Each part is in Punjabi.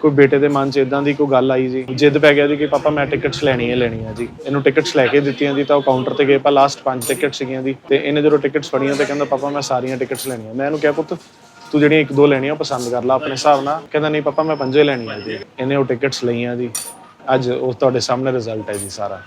ਕੋਈ ਬੇਟੇ ਦੇ ਮਨ 'ਚ ਇਦਾਂ ਦੀ ਕੋਈ ਗੱਲ ਆਈ ਜੀ? ਜਿੱਦ ਪੈ ਗਿਆ ਜੀ ਕਿ ਪਾਪਾ ਮੈਂ ਟਿਕਟਸ ਲੈਣੀ ਹੈ ਲੈਣੀ ਹੈ ਜੀ। ਇਹਨੂੰ ਟਿਕਟਸ ਲੈ ਕੇ ਦਿੱਤੀਆਂ ਜੀ ਤਾਂ ਉਹ ਕਾਊਂਟਰ ਤੇ ਗਏ ਪਾ ਲਾਸਟ ਪੰਜ ਟਿਕਟ ਸੀਗੀਆਂ ਜੀ। ਤੇ ਇਹਨੇ ਜਦੋਂ ਟਿਕਟਸ ਫੜੀਆਂ ਤੇ ਕਹਿੰਦਾ, ਪਾਪਾ, ਮੈਂ ਸਾਰੀਆਂ ਟਿਕਟਸ ਲੈਣੀਆਂ। ਮੈਂ ਇਹਨੂੰ ਕਿਹਾ, ਪੁੱਤ, ਤੂੰ ਜਿਹੜੀਆਂ ਇੱਕ ਦੋ ਲੈਣੀਆਂ ਪਸੰਦ ਕਰ ਲੈ ਆਪਣੇ ਹਿਸਾਬ ਨਾਲ। ਕਹਿੰਦਾ, ਨਹੀਂ ਪਾਪਾ, ਮੈਂ ਪੰਜੇ ਲੈਣੀਆਂ ਜੀ। ਇਹਨੇ ਉਹ ਟਿਕਟਸ ਲਈਆਂ ਜੀ। ਅੱਜ ਉਹ ਤੁਹਾਡੇ ਸਾਹਮਣੇ ਰਿਜ਼ਲਟ ਹੈ ਜੀ ਸਾਰਾ।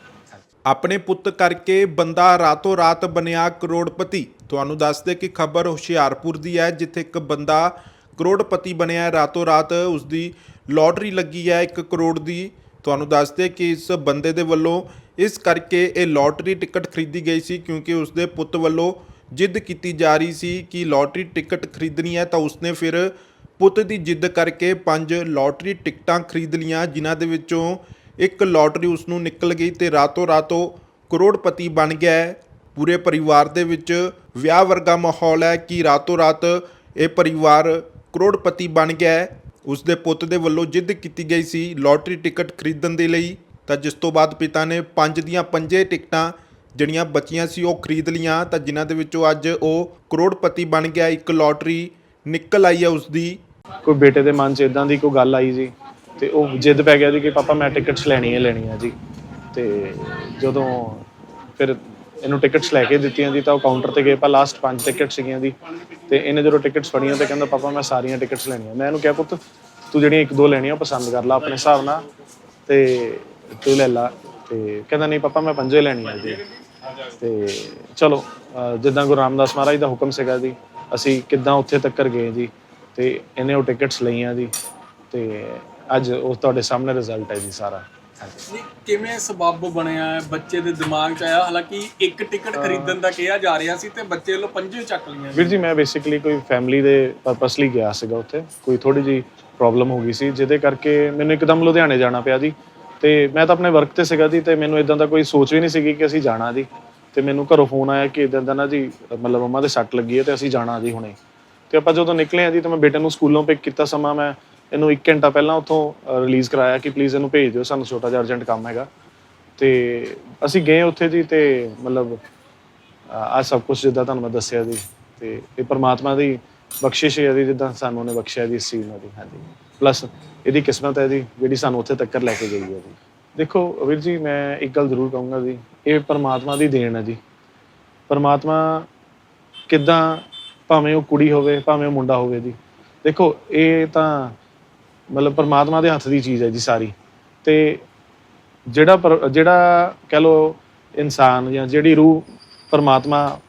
ਆਪਣੇ ਪੁੱਤ ਕਰਕੇ ਬੰਦਾ ਰਾਤੋਂ ਰਾਤ ਬਣਿਆ ਕਰੋੜਪਤੀ। ਤੁਹਾਨੂੰ ਦੱਸਦੇ ਕਿ ਖਬਰ ਹੁਸ਼ਿਆਰਪੁਰ ਦੀ ਹੈ, ਜਿੱਥੇ ਇੱਕ ਬੰਦਾ ਕਰੋੜਪਤੀ ਬਣਿਆ ਹੈ। ਰਾਤੋਂ ਰਾਤ ਉਸ ਦੀ ਲੋਟਰੀ ਲੱਗੀ ਹੈ 1 ਕਰੋੜ ਦੀ। ਤੁਹਾਨੂੰ ਦੱਸਦੇ ਕਿ ਇਸ ਬੰਦੇ ਦੇ ਵੱਲੋਂ ਇਸ ਕਰਕੇ ਇਹ ਲੋਟਰੀ ਟਿਕਟ ਖਰੀਦੀ ਗਈ ਸੀ ਕਿਉਂਕਿ ਉਸ ਦੇ ਪੁੱਤ ਵੱਲੋਂ ਜਿੱਦ ਕੀਤੀ ਜਾ ਰਹੀ ਸੀ ਕਿ ਲੋਟਰੀ ਟਿਕਟ ਖਰੀਦਣੀ ਹੈ ਤਾਂ ਉਸਨੇ ਫਿਰ ਪੁੱਤ ਦੀ ਜਿੱਦ ਕਰਕੇ ਪੰਜ ਲੋਟਰੀ ਟਿਕਟਾਂ ਖਰੀਦ ਲੀਆਂ ਜਿਨ੍ਹਾਂ ਦੇ ਵਿੱਚੋਂ ਇੱਕ ਲੋਟਰੀ ਉਸ ਨੂੰ ਨਿਕਲ ਗਈ ਤੇ ਰਾਤੋਂ ਰਾਤੋਂ ਕਰੋੜਪਤੀ ਬਣ ਗਿਆ ਪੂਰੇ ਪਰਿਵਾਰ ਦੇ ਵਿੱਚ ਵਿਆਹ ਵਰਗਾ ਮਾਹੌਲ ਹੈ ਕਿ ਰਾਤੋਂ ਰਾਤ ਇਹ ਪਰਿਵਾਰ ਕਰੋੜਪਤੀ ਬਣ ਗਿਆ ਹੈ। ਉਸ ਦੇ ਪੁੱਤ ਦੇ ਵੱਲੋਂ ਜਿੱਦ ਕੀਤੀ ਗਈ ਸੀ ਲੋਟਰੀ ਟਿਕਟ ਖਰੀਦਣ ਦੇ ਲਈ। ਤਾਂ ਜਿਸ ਤੋਂ ਬਾਅਦ ਪਿਤਾ ਨੇ ਪੰਜ ਦੀਆਂ ਪੰਜੇ ਟਿਕਟਾਂ ਜਿਹੜੀਆਂ ਬਚੀਆਂ ਸੀ ਉਹ ਖਰੀਦ ਲੀਆਂ। ਤਾਂ ਜਿਨ੍ਹਾਂ ਦੇ ਵਿੱਚੋਂ ਅੱਜ ਉਹ ਕਰੋੜਪਤੀ ਬਣ ਗਿਆ, ਇੱਕ ਲੋਟਰੀ ਨਿਕਲ ਆਈ ਹੈ ਉਸ ਦੀ ਕੋਈ ਬੇਟੇ ਦੇ ਮਨ 'ਚ ਇਦਾਂ ਦੀ ਕੋਈ ਗੱਲ ਆਈ ਜੀ? ਤੇ ਉਹ ਜਿੱਦ ਪੈ ਗਿਆ ਜੀ ਕਿ ਪਾਪਾ ਮੈਂ ਟਿਕਟਸ ਲੈਣੀ ਹੈ ਲੈਣੀ ਹੈ ਜੀ। ਤੇ ਜਦੋਂ ਫਿਰ ਇਹਨੂੰ ਟਿਕਟਸ ਲੈ ਕੇ ਦਿੱਤੀਆਂ ਜੀ ਤਾਂ ਉਹ ਕਾਊਂਟਰ ਤੇ ਗਏ ਪਾ ਲਾਸਟ ਪੰਜ ਟਿਕਟ ਸੀਗੀਆਂ ਜੀ ਤੇ ਇਹਨੇ ਜਦੋਂ ਟਿਕਟਸ ਫੜੀਆਂ, ਤੇ ਕਹਿੰਦਾ, ਪਾਪਾ, ਮੈਂ ਸਾਰੀਆਂ ਟਿਕਟਸ ਲੈਣੀਆਂ। ਮੈਂ ਇਹਨੂੰ ਕਿਹਾ, ਪੁੱਤ, ਤੂੰ ਜਿਹੜੀਆਂ ਇੱਕ ਦੋ ਲੈਣੀਆਂ, ਉਹ ਪਸੰਦ ਕਰ ਲੈ, ਆਪਣੇ ਹਿਸਾਬ ਨਾਲ, ਤੇ ਤੂੰ ਲੈ ਲਾ। ਤੇ ਕਹਿੰਦਾ, ਨਹੀਂ ਪਾਪਾ, ਮੈਂ ਪੰਜੇ ਲੈਣੀਆਂ ਜੀ ਤੇ ਚਲੋ ਜਿੱਦਾਂ ਗੁਰੂ ਰਾਮਦਾਸ ਮਹਾਰਾਜ ਦਾ ਹੁਕਮ ਸੀਗਾ ਜੀ, ਅਸੀਂ ਕਿੱਦਾਂ ਉੱਥੇ ਤੱਕ ਗਏ ਜੀ, ਤੇ ਇਹਨੇ ਉਹ ਟਿਕਟਸ ਲਈਆਂ ਜੀ, ਤੇ ਅੱਜ ਉਹ ਤੁਹਾਡੇ ਸਾਹਮਣੇ ਰਿਜ਼ਲਟ ਹੈ ਜੀ ਸਾਰਾ। ਨਹੀਂ, ਕਿਵੇਂ ਸਬੱਬ ਬਣਿਆ? ਹੈ ਬੱਚੇ ਦੇ ਦਿਮਾਗ 'ਚ ਆਇਆ ਹਾਲਾਂਕਿ ਇੱਕ ਟਿਕਟ ਖਰੀਦਣ ਦਾ ਕਿਹਾ ਜਾ ਰਿਹਾ ਸੀ ਤੇ ਬੱਚੇ ਵੱਲੋਂ ਪੰਜੇ ਚੱਕ ਲਈਆਂ ਵੀਰ ਜੀ ਮੈਂ ਬੇਸਿਕਲੀ ਕੋਈ ਫੈਮਿਲੀ ਦੇ ਪਰਪਸ ਲਈ ਗਿਆ ਸੀਗਾ ਉੱਥੇ। ਕੋਈ ਥੋੜੀ ਜੀ ਪ੍ਰੋਬਲਮ ਹੋ ਗਈ ਸੀ ਜਿਹਦੇ ਕਰਕੇ ਮੈਨੂੰ ਇੱਕਦਮ ਲੁਧਿਆਣੇ ਜਾਣਾ ਪਿਆ ਜੀ। ਤੇ ਮੈਂ ਤਾਂ ਆਪਣੇ ਵਰਕ ਤੇ ਸੀਗਾ ਜੀ ਤੇ ਮੈਨੂੰ ਇਦਾਂ ਦਾ ਕੋਈ ਸੋਚ ਵੀ ਨਹੀਂ ਸੀਗੀ ਕਿ ਅਸੀਂ ਜਾਣਾ ਜੀ। ਤੇ ਮੈਨੂੰ ਘਰੋਂ ਫੋਨ ਆਇਆ ਕਿ ਇਦਾਂ ਦਾ ਨਾ ਜੀ ਮਤਲਬ ਮੰਮਾ ਦੇ ਸੱਟ ਲੱਗੀ ਹੈ ਤੇ ਅਸੀਂ ਜਾਣਾ ਜੀ ਹੁਣੇ। ਤੇ ਆਪਾਂ ਜਦੋਂ ਨਿਕਲੇ ਆ ਜੀ ਤੇ ਮੈਂ ਬੇਟੇ ਨੂੰ ਸਕੂਲੋਂ ਪਿਕ ਕੀਤਾ ਸਮਾਂ ਮੈਂ ਇਹਨੂੰ 1 ਘੰਟਾ ਪਹਿਲਾਂ ਉੱਥੋਂ ਰਿਲੀਜ਼ ਕਰਾਇਆ ਕਿ ਪਲੀਜ਼ ਇਹਨੂੰ ਭੇਜ ਦਿਓ, ਸਾਨੂੰ ਛੋਟਾ ਜਿਹਾ ਅਰਜੈਂਟ ਕੰਮ ਹੈਗਾ। ਤੇ ਅਸੀਂ ਗਏ ਉੱਥੇ ਜੀ ਤੇ ਮਤਲਬ ਆ ਸਭ ਕੁਝ ਜਿੱਦਾਂ ਤੁਹਾਨੂੰ ਮੈਂ ਦੱਸਿਆ ਜੀ, ਤੇ ਇਹ ਪਰਮਾਤਮਾ ਦੀ ਬਖਸ਼ਿਸ਼ ਹੈ ਜੀ, ਜਿੱਦਾਂ ਸਾਨੂੰ ਉਹਨੇ ਬਖਸ਼ਿਆ ਜੀ ਇਸ ਚੀਜ਼ ਨਾਲ ਜੀ, ਹਾਂਜੀ। ਪਲੱਸ ਇਹਦੀ ਕਿਸਮਤ ਹੈ ਜੀ, ਜਿਹੜੀ ਸਾਨੂੰ ਉੱਥੇ ਤੱਕ ਲੈ ਕੇ ਗਈ ਹੈ ਜੀ। ਦੇਖੋ ਵੀਰ ਜੀ, ਮੈਂ ਇੱਕ ਗੱਲ ਜ਼ਰੂਰ ਕਹੂੰਗਾ ਜੀ, ਇਹ ਪਰਮਾਤਮਾ ਦੀ ਦੇਣ ਹੈ ਜੀ। ਪਰਮਾਤਮਾ ਕਿੱਦਾਂ ਭਾਵੇਂ ਉਹ ਕੁੜੀ ਹੋਵੇ, ਭਾਵੇਂ ਉਹ ਮੁੰਡਾ ਹੋਵੇ ਜੀ। ਦੇਖੋ, ਇਹ ਤਾਂ ਮਤਲਬ ਪਰਮਾਤਮਾ ਦੇ ਹੱਥ ਦੀ ਚੀਜ਼ ਹੈ ਜੀ ਸਾਰੀ। ਤੇ ਜਿਹੜਾ ਪਰ- ਜਿਹੜਾ ਕਹਿ ਲੋ ਇਨਸਾਨ ਜਾਂ ਜਿਹੜੀ ਰੂਹ ਪਰਮਾਤਮਾ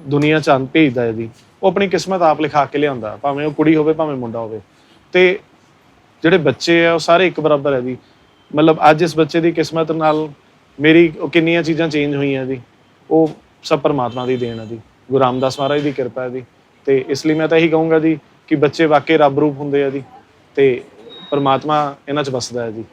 ਦੁਨੀਆ ਚ ਆਂ ਭੇਜਦਾ ਹੈ ਜੀ, ਉਹ ਆਪਣੀ ਕਿਸਮਤ ਆਪ ਲਿਖਾ ਕੇ ਲਿਆਉਂਦਾ, ਭਾਵੇਂ ਉਹ ਕੁੜੀ ਹੋਵੇ, ਭਾਵੇਂ ਮੁੰਡਾ ਹੋਵੇ। ਤੇ ਜਿਹੜੇ ਬੱਚੇ ਆ, ਉਹ ਸਾਰੇ ਇੱਕ ਬਰਾਬਰ ਹੈ ਜੀ। ਮਤਲਬ ਅੱਜ ਇਸ ਬੱਚੇ ਦੀ ਕਿਸਮਤ ਨਾਲ ਮੇਰੀ ਉਹ ਕਿੰਨੀਆਂ ਚੀਜ਼ਾਂ ਚੇਂਜ ਹੋਈਆਂ ਜੀ, ਉਹ ਸਭ ਪਰਮਾਤਮਾ ਦੀ ਦੇਣ ਹੈ ਜੀ। ਗੁਰੂ ਰਾਮਦਾਸ ਮਹਾਰਾਜ ਦੀ ਕਿਰਪਾ ਹੈ ਜੀ। ਤੇ ਇਸ ਲਈ ਮੈਂ ਤਾਂ ਇਹੀ ਕਹੂੰਗਾ ਜੀ ਕਿ ਬੱਚੇ ਵਾਕਈ ਰੱਬ ਰੂਪ ਹੁੰਦੇ ਆ ਜੀ। ਤੇ ਪਰਮਾਤਮਾ ਇਹਨਾਂ 'ਚ ਵਸਦਾ ਹੈ ਜੀ।